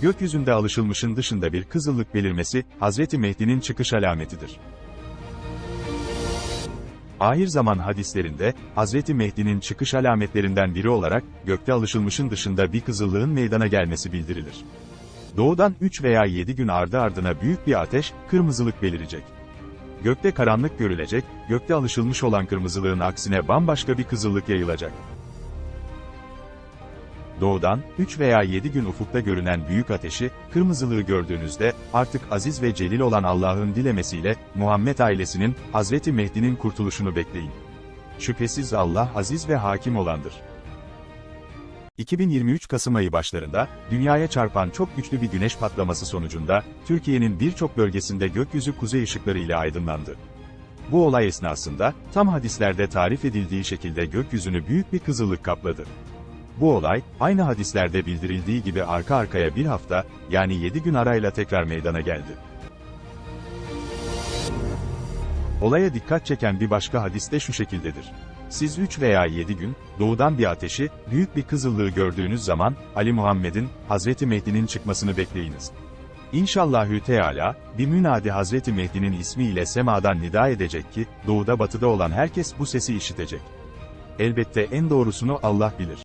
gökyüzünde alışılmışın dışında bir kızıllık belirmesi, Hazreti Mehdi'nin çıkış alametidir. Ahir zaman hadislerinde, Hazreti Mehdi'nin çıkış alametlerinden biri olarak, gökte alışılmışın dışında bir kızıllığın meydana gelmesi bildirilir. Doğudan 3 veya 7 gün ardı ardına büyük bir ateş, kırmızılık belirecek. Gökte karanlık görülecek, gökte alışılmış olan kırmızılığın aksine bambaşka bir kızıllık yayılacak. Doğudan, 3 veya 7 gün ufukta görünen büyük ateşi, kırmızılığı gördüğünüzde, artık aziz ve celil olan Allah'ın dilemesiyle, Muhammed ailesinin, Hazreti Mehdi'nin kurtuluşunu bekleyin. Şüphesiz Allah aziz ve hakim olandır. 2023 Kasım ayı başlarında, dünyaya çarpan çok güçlü bir güneş patlaması sonucunda, Türkiye'nin birçok bölgesinde gökyüzü kuzey ışıkları ile aydınlandı. Bu olay esnasında, tam hadislerde tarif edildiği şekilde gökyüzünü büyük bir kızıllık kapladı. Bu olay, aynı hadislerde bildirildiği gibi arka arkaya bir hafta, yani 7 gün arayla tekrar meydana geldi. Olaya dikkat çeken bir başka hadis de şu şekildedir. Siz 3 veya 7 gün, doğudan bir ateşi, büyük bir kızıllığı gördüğünüz zaman, Ali Muhammed'in, Hazreti Mehdi'nin çıkmasını bekleyiniz. İnşallahü Teala, bir münadi Hazreti Mehdi'nin ismiyle semadan nida edecek ki, doğuda batıda olan herkes bu sesi işitecek. Elbette en doğrusunu Allah bilir.